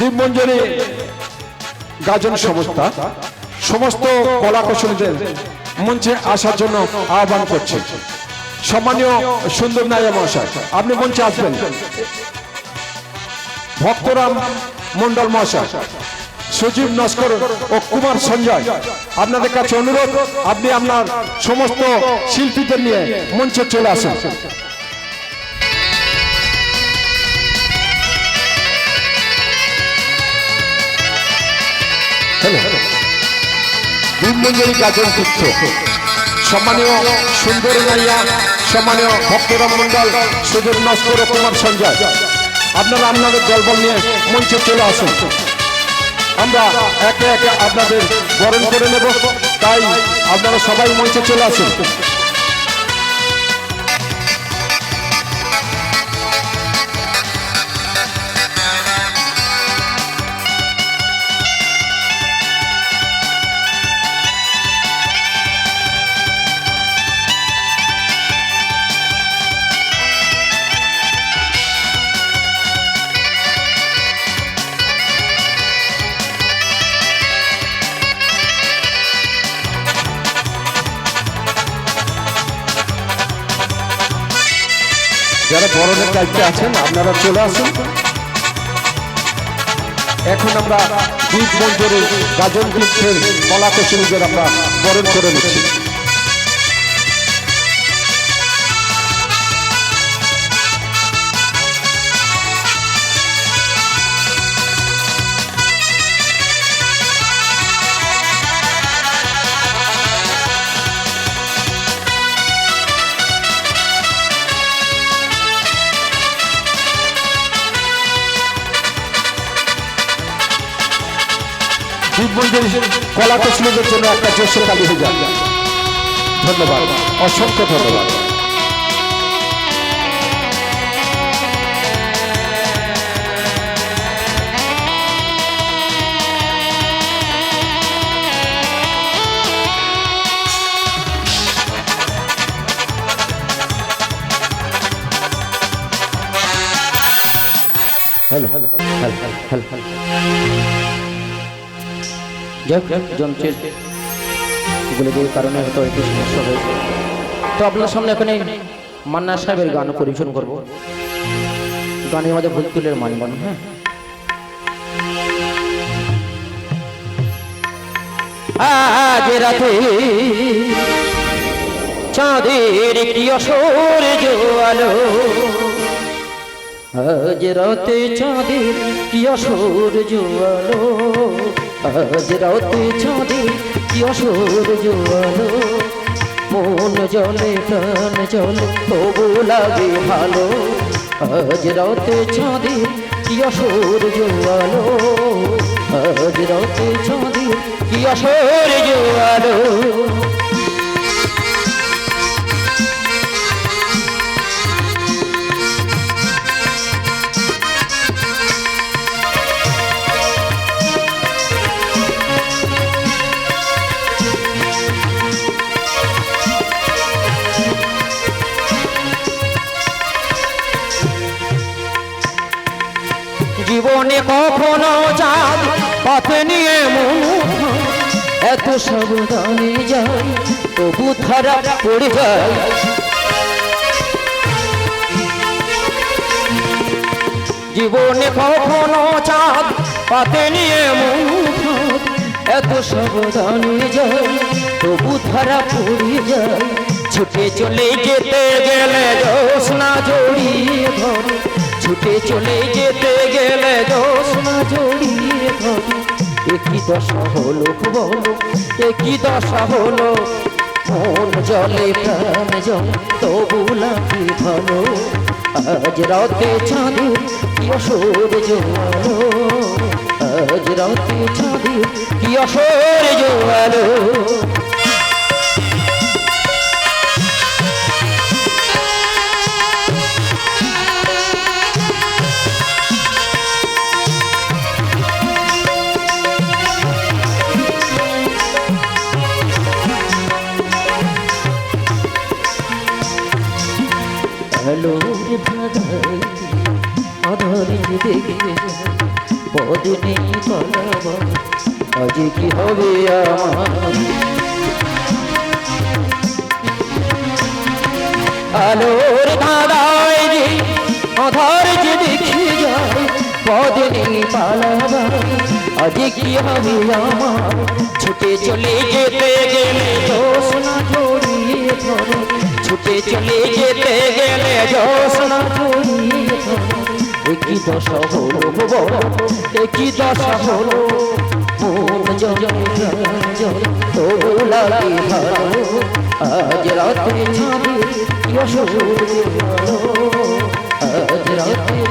দীপমঞ্জরি গাজন সংস্থা, সমস্ত কলা কৌশলীদের মঞ্চে আসার জন্য আহ্বান করছে। সম্মানীয় সুন্দর নাইয়া মহাশয়, আপনি মঞ্চে আসবেন। ভক্তরাম মন্ডল মহাশয়, সজীব নস্কর ও কুমার সঞ্জয়, আপনাদের কাছে অনুরোধ, আপনি আপনার সমস্ত শিল্পীদের নিয়ে মঞ্চে চলে আসেন। দিনমঞ্জুরি গাজন পুত্র। সম্মানীয় সুন্দরী নাইয়া, সম্মানীয় ভক্তরাম মন্ডল সুধীর নস্কর কুমার সঞ্জয়, আপনারা আপনাদের দলবল নিয়ে মঞ্চে চলে আসুন। আমরা একে একে আপনাদের বরণ করে নেব, তাই আপনারা সবাই মঞ্চে চলে আসুন। যারা বড়দের দায়িত্বে আছেন, আপনারা চলে আসুন। এখন আমরা দ্বীপ মন্দিরে গাজন তীর্থের কলা কৌশলীদের আমরা বরণ করে নিচ্ছি। দ্বীপমঞ্জুরি কলা কৌশলীদের জন্য একটা জোশ কালী হয়ে যান ধন্যবাদ, অসংখ্য ধন্যবাদ। Hello hello hello hello hello. যাই হোক যন্ত্রের যে কারণে হয়তো একটু সমস্যা হয়েছে। তো আপনার সামনে এখানে মান্না সাহেবের গান পরিবেশন করব। গানের মধ্যে ভুল তুলের মানবন হ্যাঁ। আজ রাতে চাঁদের কি অসর জোয়ালো। আজ রাতে চাঁদের কি অসর জোয়ালো। আজ রাতে চাঁদের কি অসুর জোয়ালো মন জলে, প্রাণ জলে, তবু লাগে ভালো। আজ রাতে চাঁদের কি অসুর জোয়ালো আজ রাতে চাঁদের কি অসুর জোয়ালো জীবনে কখনো চাঁদ, পথে নিয়ে এত সাবধানে যাই তবু ধারা পড়ে যায় জীবনে কখনো চাঁদ পাতে নিয়ে এত সাবধানে যাই তবু ধারা পড়ে যায় ছুটে চলে যেতে গেলে দোষ না জড়িয়ে ধরে, ছুটে চলে যেতে গেলে একই দশা হলো বলো? একই দশা হলো? মন জলে প্রাণ জল, তবু লাগে ভালো। আজ রাতে চাঁদের কি অসর জোয়ালো? আজ রাতে চাঁদের কি অসর জোয়ালো? আলোর ধাঁধায় আধারে দেখে পদিনী পালাবা আজ কি হবে আমার আলোর ধারায় যে আধার যে দেখি যায় পদিনী পালাবা আজ কি হবে আমার ছুটে চলে যেতে গেলে চলে যেতে গেলে জোসনা পুরিয়ে একই দশা হলো একই দশা হলো আজ রাতে আজ রাতে